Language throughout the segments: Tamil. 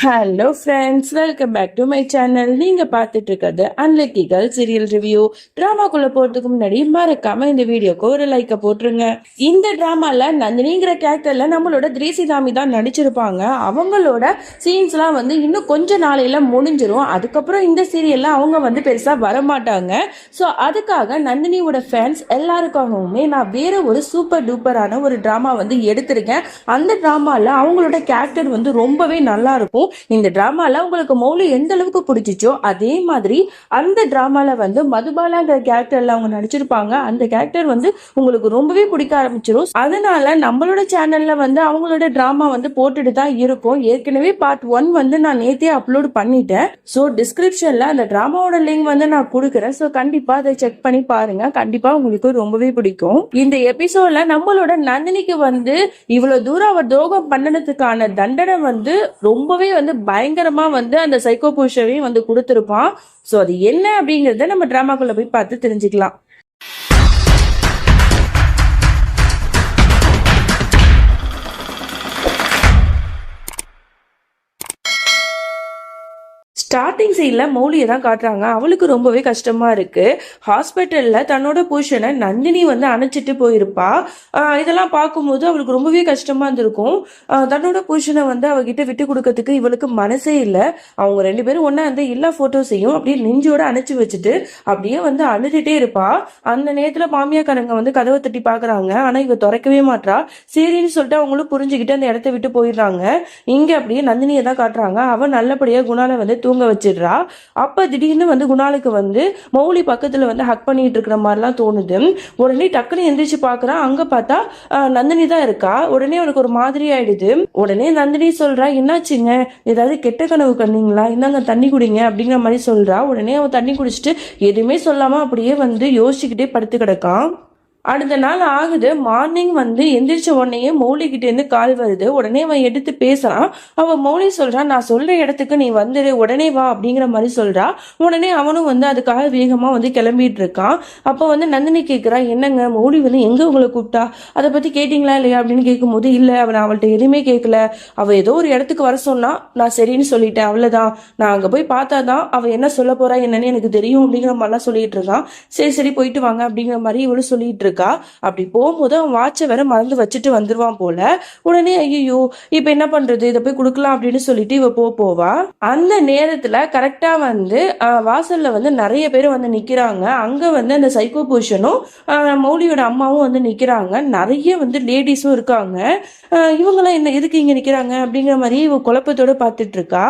Hello friends welcome back to my channel நீங்கள் பார்த்துட்டு இருக்கிறது அன்லக்கி கேர்ள் சீரியல் ரிவ்யூ ட்ராமாக்குள்ளே போகிறதுக்கு முன்னாடி மறக்காம இந்த வீடியோக்கு ஒரு லைக்கை போட்டுருங்க. இந்த ட்ராமாவில் நந்தினிங்கிற கேரக்டரில் நம்மளோட திரேசிதாமி தான் நடிச்சிருப்பாங்க. அவங்களோட சீன்ஸ்லாம் வந்து இன்னும் கொஞ்ச நாளையில் முடிஞ்சிரும். அதுக்கப்புறம் இந்த சீரியலில் அவங்க வந்து பெருசாக வரமாட்டாங்க. ஸோ அதுக்காக நந்தினியோட ஃபேன்ஸ் எல்லாருக்காகவுமே நான் வேறு ஒரு சூப்பர் டூப்பரான ஒரு ட்ராமா வந்து எடுத்திருக்கேன். அந்த ட்ராமாவில் அவங்களோட கேரக்டர் வந்து ரொம்பவே நல்லா இருக்கும். இந்த டிராமால உங்களுக்கு மௌலி எந்த அளவுக்கு பிடிச்சிச்சோ அதே மாதிரி அந்த டிராமால வந்து மதுபாலாங்கிற கேரக்டர்ல அவங்க நடிச்சிருப்பாங்க. அந்த கேரக்டர் வந்து உங்களுக்கு ரொம்பவே பிடிக்க ஆரம்பிச்சிரும். அதனால நம்மளோட சேனல்ல வந்து அவங்களோட டிராமா வந்து போட்டுட்டு தான் இருக்கும். ஏற்கனவே பார்ட் ஒன் வந்து நான் நேத்தே அப்லோட் பண்ணிட்டேன். ஸோ டிஸ்கிரிப்ஷன்ல அந்த டிராமாவோட லிங்க் வந்து நான் கொடுக்குறேன். ஸோ கண்டிப்பா அதை செக் பண்ணி பாருங்க. கண்டிப்பா உங்களுக்கு ரொம்பவே பிடிக்கும். இந்த எபிசோட்ல நம்மளோட நந்தினிக்கு வந்து இவ்வளவு தூரம் அவர் துரோகம் பண்ணனதுக்கான தண்டனை வந்து ரொம்பவே வந்து பயங்கரமாக வந்து அந்த சைக்கோ புருஷனையும் வந்து கொடுத்துருப்பான். ஸோ அது என்ன அப்படிங்கிறத நம்ம ட்ராமாக்குள்ளே போய் பார்த்து தெரிஞ்சுக்கலாம். ஸ்டார்டிங் சீனில் மௌலியை தான் காட்டுறாங்க. அவளுக்கு ரொம்பவே கஷ்டமா இருக்கு. ஹாஸ்பிட்டலில் தன்னோட புருஷனை நந்தினி வந்து அணைச்சிட்டு போயிருப்பா. இதெல்லாம் பார்க்கும்போது அவளுக்கு ரொம்பவே கஷ்டமா இருந்திருக்கும். தன்னோட புருஷனை வந்து அவகிட்ட விட்டு கொடுக்கறதுக்கு இவளுக்கு மனசே இல்லை. அவங்க ரெண்டு பேரும் ஒன்றா அந்த எல்லா போட்டோஸையும் அப்படியே நெஞ்சோட அணைச்சு வச்சுட்டு அப்படியே வந்து அழுதுட்டே இருப்பா. அந்த நேரத்துல மாமியாக்காரங்க வந்து கதவை தட்டி பாக்குறாங்க ஆனா இவ திறக்கவே மாட்றா. சரின்னு சொல்லிட்டு அவங்களும் புரிஞ்சுக்கிட்டு அந்த இடத்த விட்டு போயிடுறாங்க. இங்க அப்படியே நந்தினியை தான் காட்டுறாங்க. அவ நல்லபடியா குணால வந்து தூங்க வச்சு வச்சிடுறா அப்போ திடீர்னு வந்து குணாலுக்கு வந்து மௌலி பக்கத்துல வந்து ஹக் பண்ணிட்டு இருக்கிற மாதிரிலாம் தோணுது. உடனே டக்குன்னு எந்திரிச்சு பார்க்குறா அங்க பார்த்தா நந்தினி தான் இருக்கா. உடனே அவனுக்கு ஒரு மாதிரி ஆயிடுது. உடனே நந்தினி சொல்றா என்னாச்சுங்க? ஏதாவது கெட்ட கனவு கண்டீங்களா? இந்தாங்க தண்ணி குடிங்க அப்படிங்கிற மாதிரி சொல்றா. உடனே அவன் தண்ணி குடிச்சிட்டு எதுவுமே சொல்லாம அப்படியே வந்து யோசிச்சுக்கிட்டே படுத்து கிடக்கான் அடுத்த நாள் ஆகுது மார்னிங் வந்து எந்திரிச்ச உடனேயே மௌலிகிட்ட இருந்து கால் வருது. உடனே அவன் எடுத்து பேசுறான். அவன் மௌலி சொல்றான் நான் சொல்ற இடத்துக்கு நீ வந்துடு உடனே வா அப்படிங்கிற மாதிரி சொல்றா. உடனே அவனும் வந்து அதுக்காக வேகமா வந்து கிளம்பிட்டு இருக்கான். அப்போ வந்து நந்தினி கேட்கிறா என்னங்க மௌலி வந்து எங்க உங்களை கூப்பிட்டா? அதை பத்தி கேட்டீங்களா இல்லையா? அப்படின்னு கேட்கும்போது இல்ல அவன் அவள்கிட்ட எதுவுமே கேட்கல அவ ஏதோ ஒரு இடத்துக்கு வர சொன்னா நான் சரின்னு சொல்லிட்டேன் அவ்வளவுதான். நான் அங்க போய் பார்த்தாதான் அவ என்ன சொல்ல போறா என்னன்னு எனக்கு தெரியும் அப்படிங்கிற மாதிரிலாம் சொல்லிட்டு இருக்கான். சரி சரி போயிட்டு வாங்க அப்படிங்கிற மாதிரி இவளும் சொல்லிட்டு இருக்கா. அப்படி போகும்போது அவன் வாட்சை வேற மறந்து வச்சுட்டு வந்துருவான் போல. உடனே ஐயோ இப்ப என்ன பண்றது? இதை போய் கொடுக்கலாம் அப்படின்னு சொல்லிட்டு இவ போ போவா. அந்த நேரத்துல கரெக்டா வந்து ஆஹ், வாசல்ல வந்து நிறைய பேர் வந்து நிக்கிறாங்க. அங்க வந்து அந்த சைக்கோ புருஷனும் மௌலியோட அம்மாவும் வந்து நிக்கிறாங்க. நிறைய வந்து லேடிஸும் இருக்காங்க. இவங்கெல்லாம் என்ன எதுக்கு இங்க நிக்கிறாங்க அப்படிங்கிற மாதிரி இவ குழப்பத்தோட பார்த்துட்டு இருக்கா?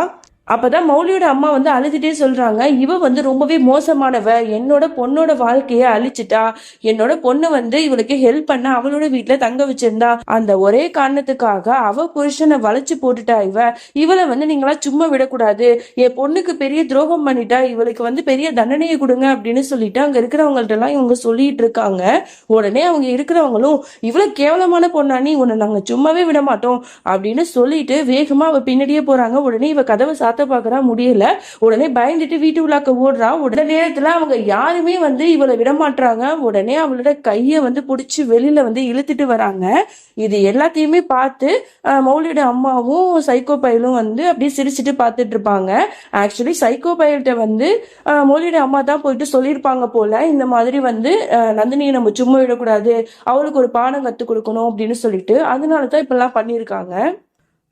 அப்பதான் மௌலியோட அம்மா வந்து அழுதுட்டே சொல்றாங்க. இவ வந்து ரொம்பவே மோசமானவ. என்னோட பொண்ணோட வாழ்க்கையை அழிச்சிட்டா. என்னோட பொண்ணு வந்து இவளுக்கு ஹெல்ப் பண்ண அவளோட வீட்டுல தங்க வச்சிருந்தா. அந்த ஒரே காரணத்துக்காக அவ புருஷனை வளைச்சு போட்டுட்டா இவ. இவளை வந்து நீங்களா சும்மா விடக்கூடாது. என் பொண்ணுக்கு பெரிய துரோகம் பண்ணிட்டா. இவளுக்கு வந்து பெரிய தண்டனையை கொடுங்க அப்படின்னு சொல்லிட்டு அங்க இருக்கிறவங்கள்ட்ட எல்லாம் இவங்க சொல்லிட்டு இருக்காங்க. உடனே அவங்க இருக்கிறவங்களும் இவ்வளவு கேவலமான பொண்ணா நீ? உன்னை நாங்க சும்மாவே விட மாட்டோம். அப்படின்னு சொல்லிட்டு வேகமா அவ பின்னாடியே போறாங்க. உடனே இவ கதவை சாத்த பாக்குறா முடியல. உடனே பயந்துட்டு வீட்டு உள்ளாக்க ஓடுறா. உடனே நேரத்தில் அவங்க யாருமே வந்து இவளை விடமாட்டுறாங்க உடனே அவளோட கையை வந்து பிடிச்சி வெளியில வந்து இழுத்துட்டு வராங்க. இது எல்லாத்தையுமே பார்த்து மௌலியோட அம்மாவும் சைக்கோ பயலும் வந்து அப்படியே சிரிச்சுட்டு பார்த்துட்டு இருப்பாங்க. ஆக்சுவலி சைக்கோ பயல்கிட்ட வந்து மௌலியோட அம்மா தான் போயிட்டு சொல்லியிருப்பாங்க போல. இந்த மாதிரி வந்து நந்தினியை நம்ம சும்மா விடக்கூடாது. அவளுக்கு ஒரு பாடம் கற்றுக் கொடுக்கணும் அப்படின்னு சொல்லிட்டு அதனால தான் இப்பெல்லாம் பண்ணியிருக்காங்க.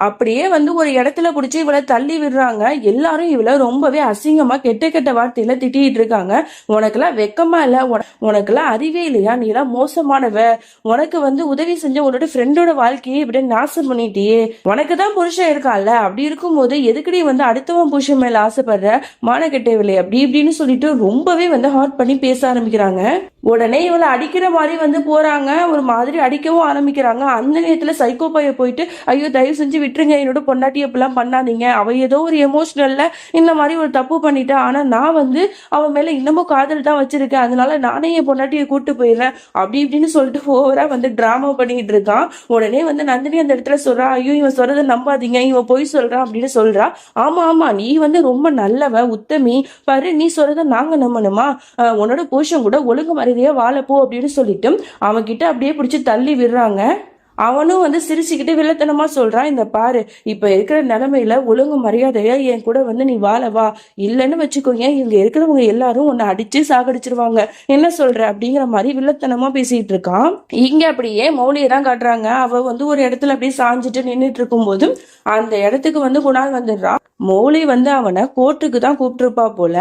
அப்படியே வந்து ஒரு இடத்துல பிடிச்சி இவளை தள்ளி விடுறாங்க. எல்லாரும் இவளை ரொம்பவே அசிங்கமா கெட்ட கெட்ட வார்த்தையில திட்டிட்டு இருக்காங்க. உனக்கெல்லாம் வெக்கமா இல்ல. உனக்கெல்லாம் அறிவே இல்லையா? நீ எல்லாம் மோசமானவ. உனக்கு வந்து உதவி செஞ்ச உன்னோட ஃப்ரெண்டோட வாழ்க்கையை இப்படி நாசம் பண்ணிட்டியே. உனக்கு தான் புருஷன் இருக்கான்ல. அப்படி இருக்கும்போது எதுக்கடி வந்து அடுத்தவன் புருஷன் மேல ஆசைப்படுற? மான கெட்டவில்லை அப்படி இப்படின்னு சொல்லிட்டு ரொம்பவே வந்து ஹார்ட் பண்ணி பேச ஆரம்பிக்கிறாங்க. உடனே இவளை அடிக்கிற மாதிரி வந்து போறாங்க. ஒரு மாதிரி அடிக்கவும் ஆரம்பிக்கிறாங்க. அந்த நேரத்துல சைக்கோ பைய போயிட்டு ஐயோ தயவு செஞ்சு விட்டுருங்க. என்னோட பொண்டாட்டி எப்பெல்லாம் பண்ணாதீங்க. அவ ஏதோ ஒரு எமோஷ்னல்ல இந்த மாதிரி ஒரு தப்பு பண்ணிட்டா. ஆனா நான் வந்து அவன் மேல இன்னமும் காதல் தான் வச்சிருக்கேன். அதனால நானே என் பொண்டாட்டியை கூட்டு போயிடுறேன். அப்படி இப்படின்னு சொல்லிட்டு ஓவரா வந்து டிராமா பண்ணிட்டு இருக்கான். உடனே வந்து நந்தினி அந்த இடத்துல சொல்றா ஐயோ இவன் சொல்றதை நம்பாதீங்க. இவன் பொய் சொல்றான். அப்படின்னு சொல்றா. ஆமா ஆமா. நீ வந்து ரொம்ப நல்லவ உத்தமி. பாரு நீ சொல்றத நாங்க நம்பணுமா? உன்னோட புருஷன் கூட ஒழுங்கு மரியாதையா வாழப்போ அப்படின்னு சொல்லிட்டு அவன் கிட்ட அப்படியே பிடிச்சி தள்ளி விடுறாங்க. அவனும் வந்து சிரிச்சுக்கிட்டு வில்லத்தனமா சொல்றான் இந்த பாரு இப்ப இருக்கிற நிலைமையில ஒழுங்கு மரியாதையா என் கூட வந்து நீ வாழ வா. இல்லைன்னு வச்சுக்கோங்க இங்க இருக்கிறவங்க எல்லாரும் உன்னை அடிச்சு சாகடிச்சிருவாங்க. என்ன சொல்ற? அப்படிங்கிற மாதிரி வில்லத்தனமா பேசிட்டு இருக்கான். இங்க அப்படியே மௌலியை தான் காட்டுறாங்க. அவ வந்து ஒரு இடத்துல அப்படியே சாஞ்சிட்டு நின்றுட்டு இருக்கும் போது அந்த இடத்துக்கு வந்து குணால் வந்துடுறான் மோளி வந்து அவனை கோர்ட்டுக்கு தான் கூப்பிட்டுருப்பா போல.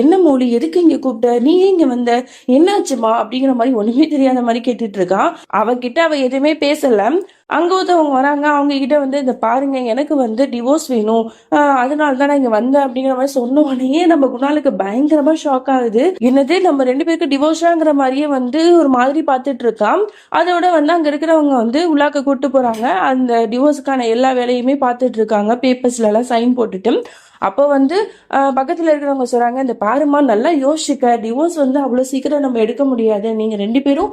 என்ன மோலி எதுக்கு இங்க கூப்பிட்ட? நீ இங்க வந்த? என்னாச்சுமா? அப்படிங்கிற மாதிரி ஒண்ணுமே தெரியாத மாதிரி கேட்டுட்டு இருக்கான் அவகிட்ட அவ எதுவுமே பேசல. அங்க ஒருத்தவங்க வராங்க அவங்க கிட்ட வந்து இந்த பாருங்க எனக்கு வந்து டிவோர்ஸ் வேணும். ஆஹ் அதனால தான் நான் இங்க வந்தேன் அப்படிங்கிற மாதிரி சொன்ன உடனே நம்ம குணாலுக்கு பயங்கரமா ஷாக் ஆகுது. என்னது நம்ம ரெண்டு பேருக்கு டிவோர்ஸாங்கிற மாதிரியே வந்து ஒரு மாதிரி பார்த்துட்டு இருக்கான் அதோட வந்து அங்க இருக்கிறவங்க வந்து உள்ளாக்க கூட்டு போறாங்க. அந்த டிவோர்ஸுக்கான எல்லா வேலையுமே பார்த்துட்டு இருக்காங்க. பேப்பர்ஸ்ல எல்லாம் சைன் போட்டுட்டு. அப்போ வந்து பக்கத்தில் இருக்கிறவங்க சொல்கிறாங்க இந்த பாருமா நல்லா யோசிச்சுக்க. டிவோர்ஸ் வந்து அவ்வளோ சீக்கிரம் நம்ம எடுக்க முடியாது. நீங்கள் ரெண்டு பேரும்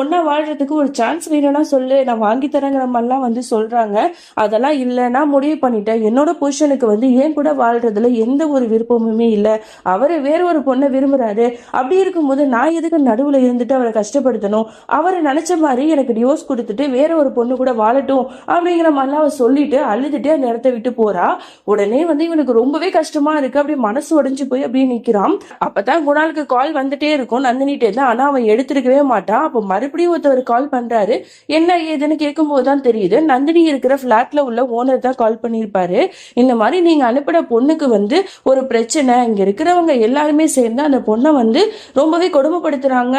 ஒன்றா வாழ்கிறதுக்கு ஒரு சான்ஸ் வேணும்னா சொல்லு. நான் வாங்கி தரேங்கிற மாதிரிலாம் வந்து சொல்கிறாங்க அதெல்லாம் இல்லை. நான் முடிவு பண்ணிட்டேன். என்னோட பொசிஷனுக்கு வந்து ஏன் கூட வாழ்கிறதுல எந்த ஒரு விருப்பமுமே இல்லை. அவர் வேற ஒரு பொண்ணை விரும்புகிறாரு அப்படி இருக்கும்போது நான் எதுக்கு நடுவில் இருந்துட்டு அவரை கஷ்டப்படுத்தணும்? அவரை நினச்ச மாதிரி எனக்கு டிவோர்ஸ் கொடுத்துட்டு வேற ஒரு பொண்ணு கூட வாழட்டும். அப்படிங்கிற மாதிரிலாம் அவர் சொல்லிட்டு அழுதுட்டு அந்த இடத்த விட்டு போகிறா உடனே வந்து இவனுக்கு ரொம்ப ரொம்பவே கஷ்டமா இருக்கு. அப்படியே மனசு உடஞ்சு போய் அப்படியே நிக்கிறான். அப்பதான் குணாலுக்கு கால் வந்துட்டே இருக்கும். நந்தினிட்டே தான். ஆனா அவன் எடுத்திருக்கவே மாட்டான். அப்போ மறுபடியும் ஒருத்தவர் கால் பண்றாரு. என்ன ஏதுன்னு கேட்கும்போது தான் தெரியுது. நந்தினி இருக்கிற பிளாட்ல உள்ள ஓனர் தான் கால் பண்ணியிருப்பாரு. இந்த மாதிரி நீங்க அனுப்பின பொண்ணுக்கு வந்து ஒரு பிரச்சனை. இங்க இருக்கிறவங்க எல்லாருமே சேர்ந்து அந்த பொண்ணை வந்து ரொம்பவே கொடுமைப்படுத்துறாங்க.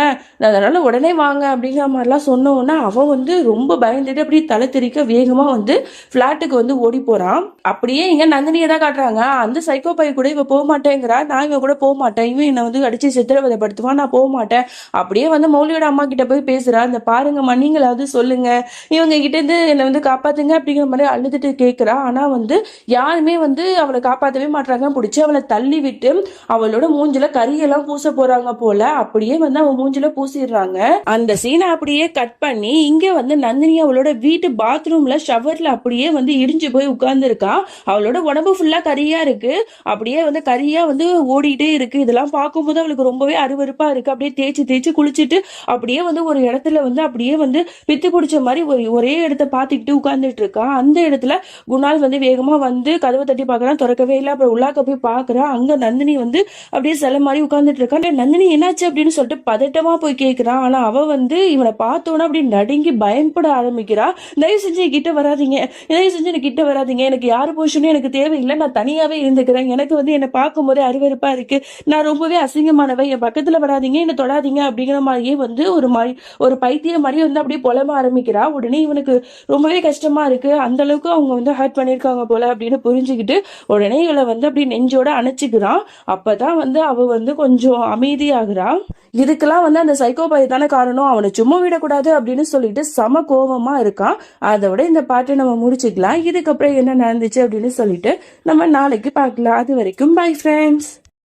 அதனால உடனே வாங்க அப்படிங்கிற மாதிரிலாம் சொன்ன அவன் வந்து ரொம்ப பயந்துட்டு அப்படியே தலை தெரிக்க வேகமா வந்து பிளாட்டுக்கு வந்து ஓடி போறான். அப்படியே இங்க நந்தினியை தான் காட்டுறாங்க. அந்த சைக்கோ பையன் கூட இவ போக மாட்டேங்கிறா நான் இவன் கூட போக மாட்டேன் இவன் என்னை வந்து அடிச்சு சித்திரவதைப்படுத்துவான். நான் போக மாட்டேன் அப்படியே வந்து மௌலியோட அம்மா கிட்ட போய் பேசுறா. இந்த பாருங்கம்மா நீங்களாவது சொல்லுங்க. இவங்க கிட்ட இருந்து என்னை வந்து காப்பாத்துங்க. அப்படிங்கிற மாதிரி அழுதுட்டு கேட்கிறா ஆனா வந்து யாருமே வந்து அவளை காப்பாத்தவே மாட்டாங்க பிடிச்சி அவளை தள்ளி விட்டு அவளோட மூஞ்சில கரியெல்லாம் பூச போறாங்க போல அப்படியே வந்து அவன் மூஞ்சில பூசிடுறாங்க. அந்த சீனை அப்படியே கட் பண்ணி இங்க வந்து நந்தினி அவளோட வீட்டு பாத்ரூம்ல ஷவர்ல அப்படியே வந்து இடிஞ்சு போய் உட்கார்ந்து இருக்கா அவளோட உடம்பு ஃபுல்லா கரியா இருக்கு. அப்படியே வந்து கரியா வந்து ஓடிட்டே இருக்கு. இதெல்லாம் பார்க்கும்போது அவளுக்கு ரொம்பவே அருவருப்பா இருக்கு. அப்படியே தேய்ச்சி தேய்ச்சி குளிச்சுட்டு அப்படியே வந்து ஒரு இடத்துல வந்து அப்படியே வந்து பித்து பிடிச்ச மாதிரி ஒரு ஒரே இடத்த பார்த்துக்கிட்டு உட்கார்ந்துட்டு இருக்கா. அந்த இடத்துல குணால் வந்து வேகமா வந்து கதவை தட்டி பார்க்கறான். திறக்கவே இல்லை. அப்புறம் உள்ளாக்க போய் பார்க்கறா. அங்க நந்தினி வந்து அப்படியே சில மாதிரி உட்கார்ந்துட்டு இருக்கா. நந்தினி என்னாச்சு அப்படின்னு சொல்லிட்டு பதட்டமா போய் கேட்கிறான் ஆனா அவ வந்து இவனை பார்த்தோன்னா அப்படி நடுங்கி பயப்பட ஆரம்பிக்கிறா. தயவு செஞ்சு கிட்ட வராதீங்க. தயவு செஞ்சு எனக்கு கிட்ட வராதீங்க. எனக்கு யார் போஷனும் எனக்கு தேவையில்லை. நான் தனியாவே இருந்துக்கிறேன். எனக்கு வந்து என்னை பார்க்கும்போதே அருவருப்பா இருக்கு. நான் ரொம்பவே அசிங்கமானவை என் பக்கத்துல வராதீங்க என்ன தொடாதீங்க அப்படிங்கிற மாதிரியே வந்து ஒரு மாதிரி ஒரு பைத்திய மாதிரியே வந்து அப்படியே புலம்ப ஆரம்பிக்கிறா. உடனே இவனுக்கு ரொம்பவே கஷ்டமா இருக்கு. அந்த அளவுக்கு அவங்க வந்து ஹர்ட் பண்ணிருக்காங்க போல அப்படின்னு புரிஞ்சுக்கிட்டு உடனே இவளை வந்து அப்படி நெஞ்சோட அணைச்சிக்கிறான். அப்பதான் வந்து அவ வந்து கொஞ்சம் அமைதியாகிறா. இதுக்கெல்லாம் வந்து அந்த சைக்கோபாய் தானே காரணம்? அவனை சும்மா விடக்கூடாது அப்படின்னு சொல்லிட்டு சம கோபமா இருக்கான். அதோட இந்த பாட்டை நம்ம முடிச்சுக்கலாம். இதுக்கப்புறம் என்ன நடந்துச்சு அப்படின்னு சொல்லிட்டு நம்ம நாளைக்கு பார்க்கலாம். அது வரைக்கும் பை ஃப்ரெண்ட்ஸ்